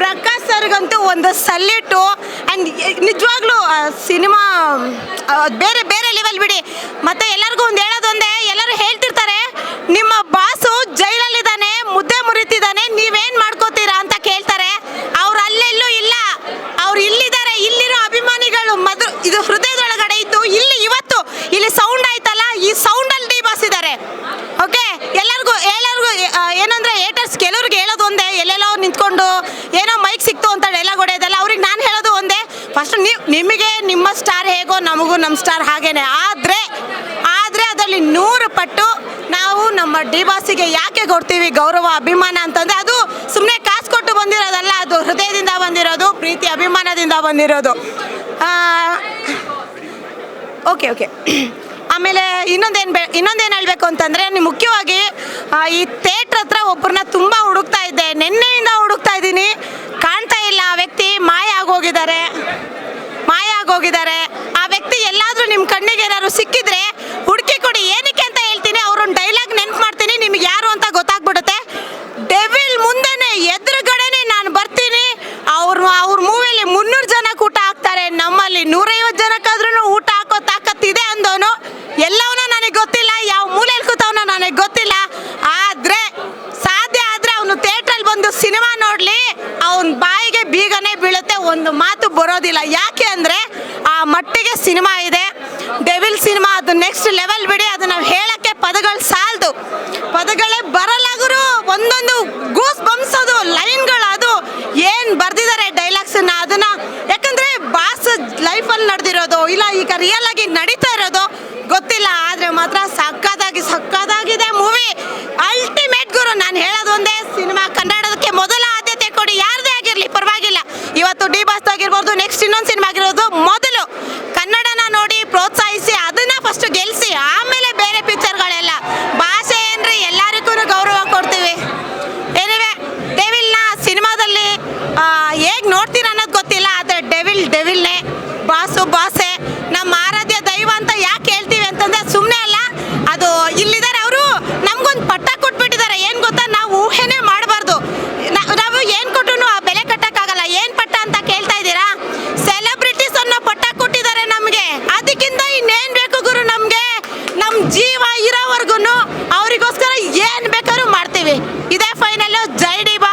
ಪ್ರಕಾಶ್ ಸರ್ಗಂತೂ ಒಂದು salute and ನಿಜವಾಗ್ಲೂ cinema ಬೇರೆ ಬೇರೆ ಲೆವೆಲ್ ಬಿಡಿ. ಮತ್ತೆ ಎಲ್ಲರಿಗೂ ಒಂದು ಹೇಳೋದೊಂದೇ, ಎಲ್ಲರೂ ಹೇಳ್ತಿರ್ತಾರೆ, ನಿಮ್ಮ ಬಾಸು ಜೈಲಲ್ಲಿದ್ದಾನೆ, ಮುದ್ದೆ ಮುರಿತಿದ್ದಾನೆ, ನೀವೇನು ಮಾಡ್ಕೋತೀರಾ ಅಂತ ಕೇಳ್ತಾರೆ. ಅವ್ರು ಅಲ್ಲೆಲ್ಲೂ ಇಲ್ಲ. ಅವ್ರು ಇಲ್ಲಿದ್ದಾರೆ, ಇಲ್ಲಿರೋ ಅಭಿಮಾನಿಗಳು ಮದು, ಇದು ಹೃದಯದೊಳಗಡೆ ಇದ್ದು, ಇಲ್ಲಿ ಇವತ್ತು, ಇಲ್ಲಿ ಸೌಂಡ್ ಆಯ್ತಲ್ಲ, ಈ ಸೌಂಡಲ್ಲಿ ಡಿ ಬಾಸ್ ಇದ್ದಾರೆ ಓಕೆ ಎಲ್ಲರಿಗೂ ಎಲ್ಲರಿಗೂ ಏನಂದ್ರೆ ಏಟರ್ಸ್ ಕೆಲವ್ರಿಗೆ ಹೇಳೋದು ಏನೋ ಮೈಕ್ ಸಿಕ್ತು ಅಂತ ಡೈಲಾಗ್ ಹೊಡೆಯೋದಲ್ಲ, ಅವ್ರಿಗೆ ನಾನು ಹೇಳೋದು ಒಂದೇ ಫಸ್ಟ್ ನೀವು, ನಿಮಗೆ ನಿಮ್ಮ ಸ್ಟಾರ್ ಹೇಗೋ ನಮಗೂ ನಮ್ಮ ಸ್ಟಾರ್ ಹಾಗೇನೆ. ಆದರೆ ಆದರೆ ಅದರಲ್ಲಿ ನೂರು ಪಟ್ಟು ನಾವು ನಮ್ಮ ಡಿ ಬಾಸಿಗೆ ಯಾಕೆ ಕೊಡ್ತೀವಿ ಗೌರವ, ಅಭಿಮಾನ ಅಂತಂದರೆ ಅದು ಸುಮ್ಮನೆ ಕಾಸು ಕೊಟ್ಟು ಬಂದಿರೋದಲ್ಲ, ಅದು ಹೃದಯದಿಂದ ಬಂದಿರೋದು, ಪ್ರೀತಿ, ಅಭಿಮಾನದಿಂದ ಬಂದಿರೋದು. Okay okay. ಆಮೇಲೆ ಇನ್ನೊಂದೇನು ಬೆ, ಇನ್ನೊಂದೇನು ಹೇಳಬೇಕು ಅಂತಂದರೆ ನೀವು ಮುಖ್ಯವಾಗಿ ಈ ಥೇಟ್ರ್ ಹತ್ರ ಒಬ್ಬರನ್ನ ತುಂಬ ಹುಡುಕ್ತಾ ಇದ್ದೆ ನಿನ್ನೆಯಿಂದ ಹುಡುಕ್ತಾ ಇದ್ದೀನಿ ಕಾಣ್ತಾ ಇಲ್ಲ ಆ ವ್ಯಕ್ತಿ ಮಾಯ ಆಗೋಗಿದ್ದಾರೆ ಮಾಯ ಆಗೋಗಿದ್ದಾರೆ ಆ ವ್ಯಕ್ತಿ ಎಲ್ಲಾದರೂ ನಿಮ್ಮ ಕಣ್ಣಿಗೆ ಏನಾದ್ರು ಸಿಕ್ಕಿದ್ರೆ ಬೀಳುತ್ತೆ ಒಂದು ಮಾತು ಬರೋದಿಲ್ಲ. ಯಾಕೆ ಅಂದರೆ ಆ ಮಟ್ಟಿಗೆ ಸಿನಿಮಾ ಇದೆ. ಡೆವಿಲ್ ಸಿನಿಮಾ, ಅದು ನೆಕ್ಸ್ಟ್ ಲೆವೆಲ್ ಬಿಡಿ. ಅದು ನಾವು ಹೇಳಕ್ಕೆ ಪದಗಳು ಸಾಲದು. ಪದಗಳೇ ಬರಲಾಗರು ಒಂದೊಂದು ಗೂಸ್ ಬಂಸೋದು ಲೈನ್ಗಳು ಅದು. ಏನು ಬರ್ದಿದ್ದಾರೆ ಡೈಲಾಗ್ಸನ್ನು ಅದನ್ನ. ಯಾಕಂದ್ರೆ ಬಾಸ್ ಲೈಫಲ್ಲಿ ನಡೆದಿರೋದು, ಇಲ್ಲ ಈಗ ರಿಯಲ್ ಆಗಿ ನಡೀತಾ ಅವರೆಗೂ